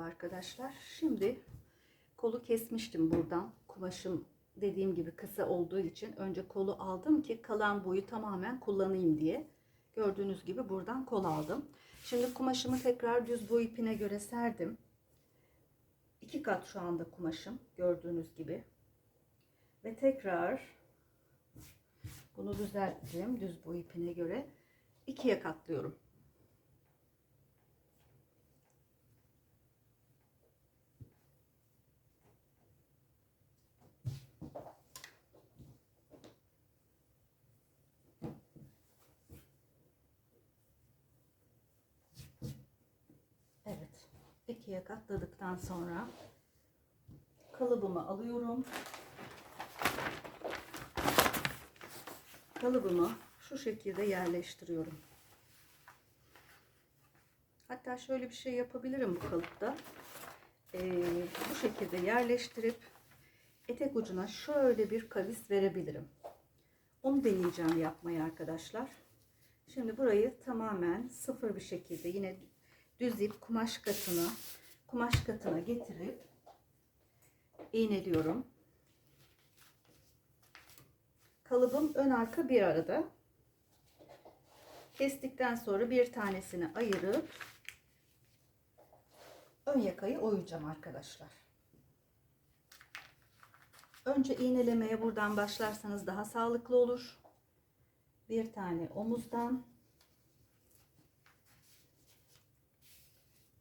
arkadaşlar. Şimdi kolu kesmiştim buradan. Kumaşım dediğim gibi kısa olduğu için önce kolu aldım ki kalan boyu tamamen kullanayım diye. Gördüğünüz gibi buradan kol aldım. Şimdi kumaşımı tekrar düz boy ipine göre serdim. İki kat şu anda kumaşım gördüğünüz gibi. Ve tekrar bunu düzelttim düz boy ipine göre. ikiye katlıyorum. Evet. İkiye katladıktan sonra kalıbımı alıyorum. Kalıbımı şu şekilde yerleştiriyorum. Hatta şöyle bir şey yapabilirim bu kalıpta. Ee, bu şekilde yerleştirip etek ucuna şöyle bir kavis verebilirim. Onu deneyeceğim yapmayı arkadaşlar. Şimdi burayı tamamen sıfır bir şekilde yine düz ip kumaş katına kumaş katına getirip iğneliyorum. Kalıbım ön arka bir arada. Kestikten sonra bir tanesini ayırıp ön yakayı oyacağım arkadaşlar. Önce iğnelemeye buradan başlarsanız daha sağlıklı olur. Bir tane omuzdan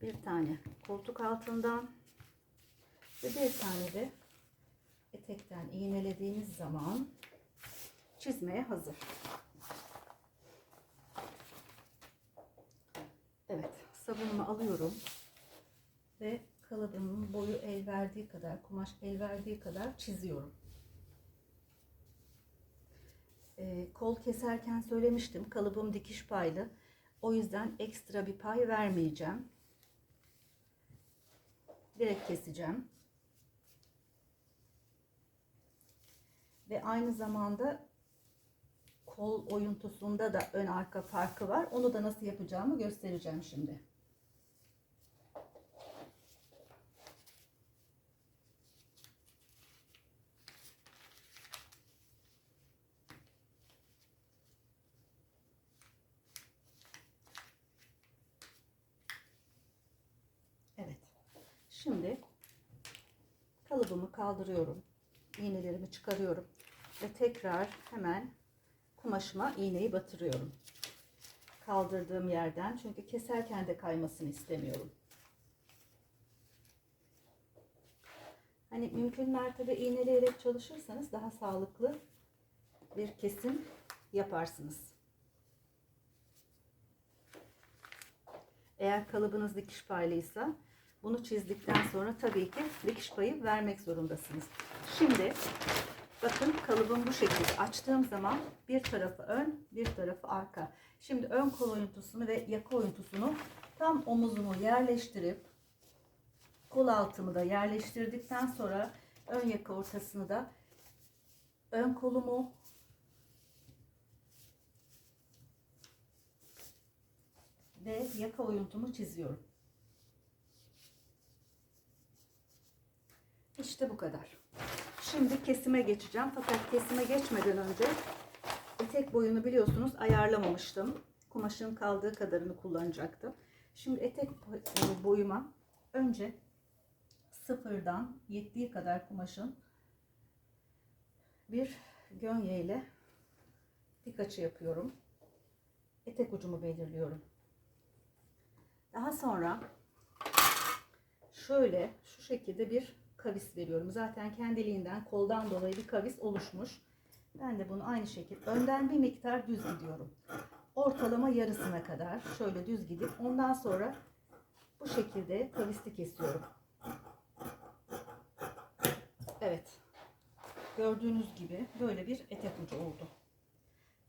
bir tane koltuk altından ve bir tane de etekten iğnelediğiniz zaman çizmeye hazır. Evet, sabunumu alıyorum ve kalıbımın boyu el verdiği kadar, kumaş el verdiği kadar çiziyorum. Ee, kol keserken söylemiştim, kalıbım dikiş paylı. O yüzden ekstra bir pay vermeyeceğim. Direkt keseceğim. Ve aynı zamanda kol oyuntusunda da ön arka farkı var. Onu da nasıl yapacağımı göstereceğim şimdi. Evet. Şimdi kalıbımı kaldırıyorum. İğnelerimi çıkarıyorum ve tekrar hemen kumaşıma iğneyi batırıyorum. Kaldırdığım yerden çünkü keserken de kaymasını istemiyorum. Hani mümkün mertebe iğneleyerek çalışırsanız daha sağlıklı bir kesim yaparsınız. Eğer kalıbınız dikiş paylıysa bunu çizdikten sonra tabii ki dikiş payı vermek zorundasınız. Şimdi bakın kalıbım bu şekilde açtığım zaman bir tarafı ön bir tarafı arka. Şimdi ön kol oyuntusunu ve yaka oyuntusunu tam omuzumu yerleştirip kol altımı da yerleştirdikten sonra ön yaka ortasını da ön kolumu ve yaka oyuntumu çiziyorum. İşte bu kadar. Şimdi kesime geçeceğim. Fakat kesime geçmeden önce etek boyunu biliyorsunuz ayarlamamıştım. Kumaşın kaldığı kadarını kullanacaktım. Şimdi etek boyuma önce sıfırdan yettiği kadar kumaşın bir gönye ile dik açı yapıyorum. Etek ucumu belirliyorum. Daha sonra şöyle şu şekilde bir kavis veriyorum. Zaten kendiliğinden koldan dolayı bir kavis oluşmuş. Ben de bunu aynı şekilde önden bir miktar düz gidiyorum. Ortalama yarısına kadar şöyle düz gidip ondan sonra bu şekilde kavisli kesiyorum. Evet. Gördüğünüz gibi böyle bir etek ucu oldu.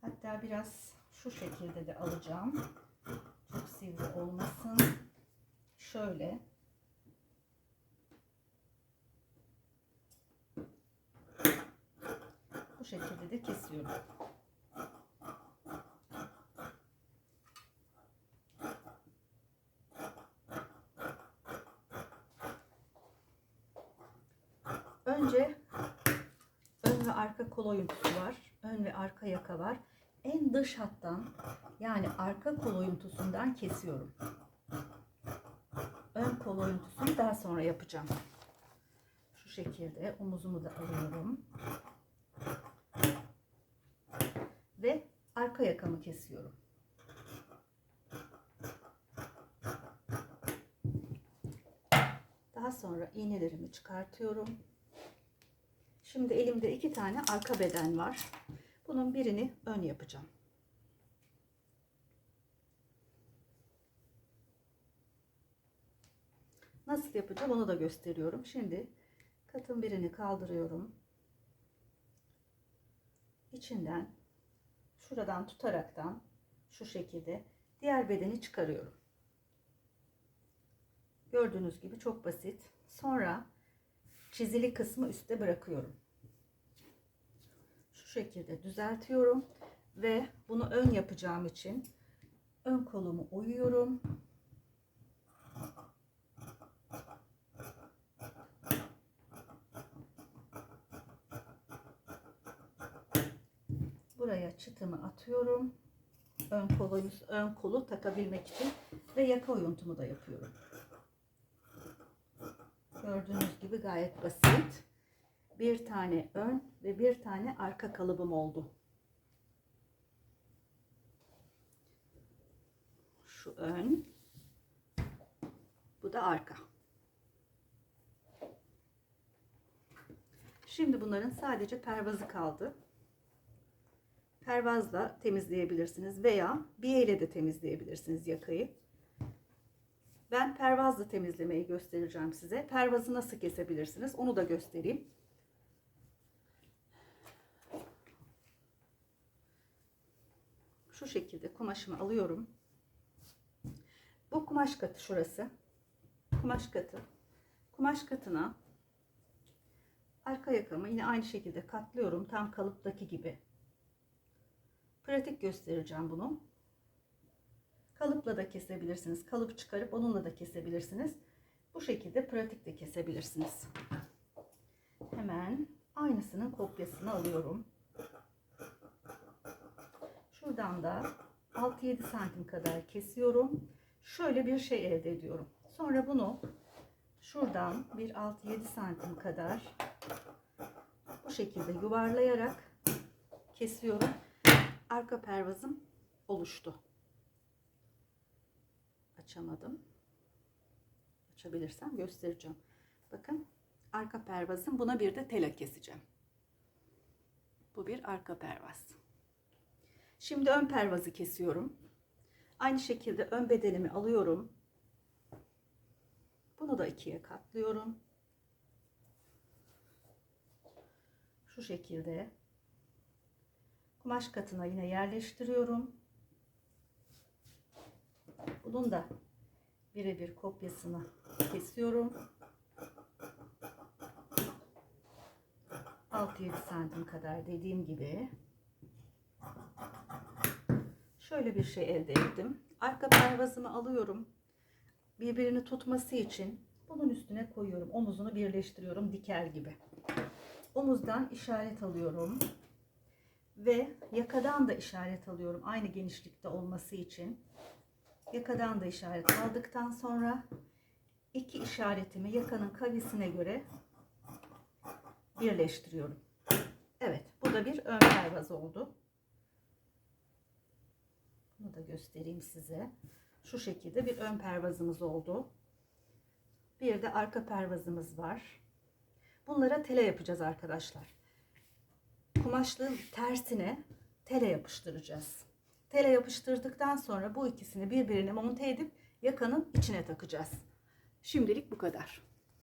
Hatta biraz şu şekilde de alacağım. Çok sivri olmasın. Şöyle. Bu şekilde de kesiyorum. Önce ön ve arka kol oyuntusu var. Ön ve arka yaka var. En dış hattan yani arka kol oyuntusundan kesiyorum. Ön kol oyuntusunu daha sonra yapacağım. Şu şekilde omuzumu da alıyorum. Ve arka yakamı kesiyorum. Daha sonra iğnelerimi çıkartıyorum. Şimdi elimde iki tane arka beden var. Bunun birini ön yapacağım. Nasıl yapacağım onu da gösteriyorum. Şimdi katın birini kaldırıyorum. İçinden şuradan tutaraktan şu şekilde diğer bedeni çıkarıyorum. Gördüğünüz gibi çok basit. Sonra çizili kısmı üstte bırakıyorum. Şu şekilde düzeltiyorum ve bunu ön yapacağım için ön kolumu oyuyorum. Buraya çıtımı atıyorum. Ön kolu, ön kolu takabilmek için ve yaka oyuntumu da yapıyorum. Gördüğünüz gibi gayet basit. Bir tane ön ve bir tane arka kalıbım oldu. Şu ön. Bu da arka. Şimdi bunların sadece pervazı kaldı. Pervazla temizleyebilirsiniz veya biye de temizleyebilirsiniz yakayı. Ben pervazla temizlemeyi göstereceğim size. Pervazı nasıl kesebilirsiniz onu da göstereyim. Şu şekilde kumaşımı alıyorum. Bu kumaş katı şurası. Kumaş katı. Kumaş katına arka yakamı yine aynı şekilde katlıyorum. Tam kalıptaki gibi. Pratik göstereceğim bunu. Kalıpla da kesebilirsiniz. Kalıp çıkarıp onunla da kesebilirsiniz. Bu şekilde pratik de kesebilirsiniz. Hemen aynısının kopyasını alıyorum. Şuradan da 6-7 santim kadar kesiyorum. Şöyle bir şey elde ediyorum. Sonra bunu şuradan bir 6-7 santim kadar bu şekilde yuvarlayarak kesiyorum. Arka pervazım oluştu açamadım. Açabilirsem göstereceğim. Bakın arka pervazım. Buna bir de tela keseceğim. Bu bir arka pervaz. Şimdi ön pervazı kesiyorum. Aynı şekilde ön bedenimi alıyorum. Bunu da ikiye katlıyorum. Şu şekilde kumaş katına yine yerleştiriyorum. Bunun da birebir kopyasını kesiyorum. 6-7 santim kadar dediğim gibi. Şöyle bir şey elde ettim. Arka pervazımı alıyorum. Birbirini tutması için bunun üstüne koyuyorum. Omuzunu birleştiriyorum diker gibi. Omuzdan işaret alıyorum. Ve yakadan da işaret alıyorum. Aynı genişlikte olması için. Yakadan da işaret aldıktan sonra iki işaretimi yakanın kavisine göre birleştiriyorum. Evet bu da bir ön pervaz oldu. Bunu da göstereyim size. Şu şekilde bir ön pervazımız oldu. Bir de arka pervazımız var. Bunlara tele yapacağız arkadaşlar. Kumaşlığın tersine tele yapıştıracağız. Tele yapıştırdıktan sonra bu ikisini birbirine monte edip yakanın içine takacağız. Şimdilik bu kadar.